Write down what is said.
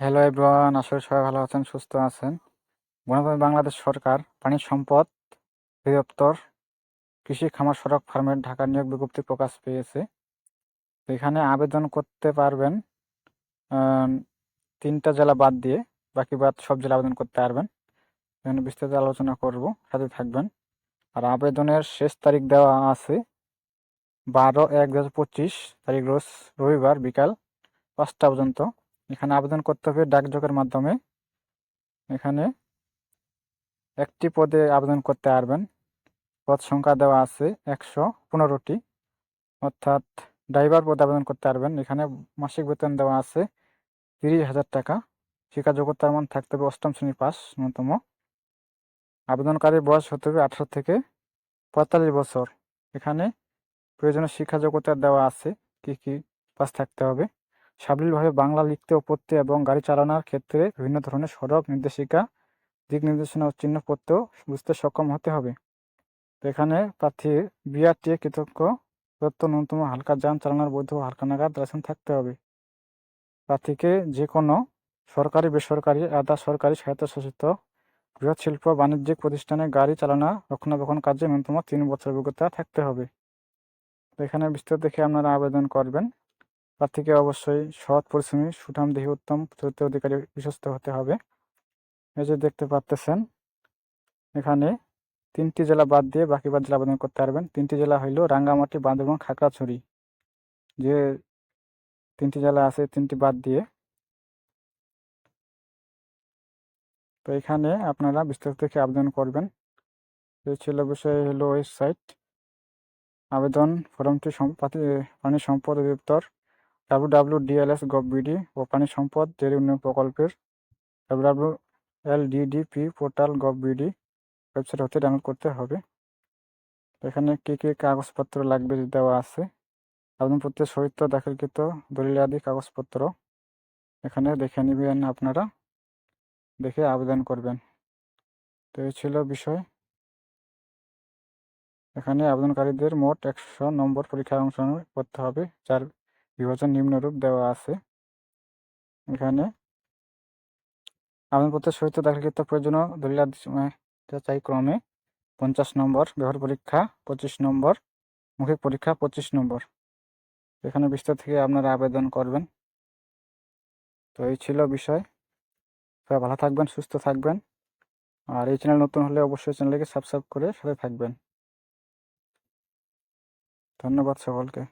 Hello everyone আসলে সবাই ভালো আছেন, সুস্থ আছেন। গণতন্ত্র বাংলাদেশ সরকার পানি সম্পদ অধিদপ্তর কৃষি খামার সড়ক ফার্মের ঢাকা নিয়োগ বিজ্ঞপ্তি প্রকাশ পেয়েছে। এখানে আবেদন করতে পারবেন তিনটা জেলা বাদ দিয়ে, বাকি বাদ সব জেলা আবেদন করতে পারবেন। এখানে বিস্তারিত আলোচনা করব, সাথে থাকবেন। আর আবেদনের শেষ তারিখ দেওয়া আছে বারো এক দু হাজার পঁচিশ, তারিখ রোজ রবিবার বিকাল পাঁচটা পর্যন্ত। এখানে আবেদন করতে হবে ডাকযোগের মাধ্যমে। এখানে একটি পদে আবেদন করতে পারবেন। পদ সংখ্যা দেওয়া আছে একশো পনেরোটি। অর্থাৎ ড্রাইভার পদে আবেদন করতে পারবেন। এখানে মাসিক বেতন দেওয়া আছে তিরিশ হাজার টাকা। শিক্ষা যোগ্যতার মান থাকতে হবে অষ্টম শ্রেণি পাস, ন্যূনতম। আবেদনকারীর বয়স হতে হবে আঠারো থেকে পঁয়তাল্লিশ বছর। এখানে প্রয়োজনীয় শিক্ষা যোগ্যতা দেওয়া আছে। কি কি পাস থাকতে হবে? সাবলীলভাবে বাংলা লিখতে ও পড়তে এবং গাড়ি চালানোর ক্ষেত্রে বিভিন্ন ধরনের সড়ক নির্দেশিকা, দিক নির্দেশনা ও চিহ্ন পড়তেও বুঝতে সক্ষম হতে হবে। এখানে প্রার্থীর বিআরটি কৃতজ্ঞ। প্রদত্ত ন্যূনতম হালকা যান চালানোর বৈধ হালকা নাগাদ লাইসেন্স থাকতে হবে। প্রার্থীকে যে কোনো সরকারি, বেসরকারি, আধা সরকারি স্বায়ত্তশাসিত বৃহৎ শিল্প বাণিজ্যিক প্রতিষ্ঠানে গাড়ি চালানো রক্ষণাবেক্ষণ কাজে ন্যূনতম তিন বছর অভিজ্ঞতা থাকতে হবে। এখানে বিস্তারিত দেখে আপনারা আবেদন করবেন। প্রার্থীকে অবশ্যই সৎ পরিশ্রমী, সুঠাম সুঠামদেহী উত্তম চরিত্র অধিকারী বিশ্বস্ত হতে হবে। এই যে দেখতে পাচ্তেছেন এখানে তিনটি জেলা বাদ দিয়ে বাকি বাদ জেলা আবেদন করতে পারবেন। তিনটি জেলা হইল রাঙ্গামাটি, বান্দরবান, খাগড়াছড়ি। যে তিনটি জেলা আছে, তিনটি বাদ দিয়ে। তো এখানে আপনারা বিস্তারিত থেকে আবেদন করবেন। এই ছিল বিষয় হলো ওয়েবসাইট। আবেদন ফর্মটি সম- পাতি- সম্পদ অধিদপ্তর। W W DLS gov BD ও পানি সম্পদ জেরি উন্নয়ন প্রকল্পের W W L DDP portal gov BD website হতে ডাউনলোড করতে হবে। এখানে কী কী কাগজপত্র লাগবে দেওয়া আছে? আবেদনপত্রের সহিত দাখিলকৃত দলিল আদি কাগজপত্র। এখানে দেখে নেবেন আপনারা, দেখে আবেদন করবেন। তো এই ছিল বিষয়। এখানে আবেদনকারীদের মোট একশো নম্বর পরীক্ষায় অংশগ্রহণ করতে হবে, যার বিভাজন নিম্নরূপ দেওয়া আছে। এখানে আবেদনপত্রের সহিত দাখিলকৃত প্রয়োজনীয় দলিলাদি যাচাই ক্রমে পঞ্চাশ নম্বর, ব্যবহার পরীক্ষা পঁচিশ নম্বর, মৌখিক পরীক্ষা পঁচিশ নম্বর। এখানে বিস্তার থেকে আপনারা আবেদন করবেন। তো এই ছিল বিষয়। সবাই ভালো থাকবেন, সুস্থ থাকবেন। আর এই চ্যানেল নতুন হলে অবশ্যই চ্যানেলকে সাবস্ক্রাইব করে সাথে থাকবেন। ধন্যবাদ সকলকে।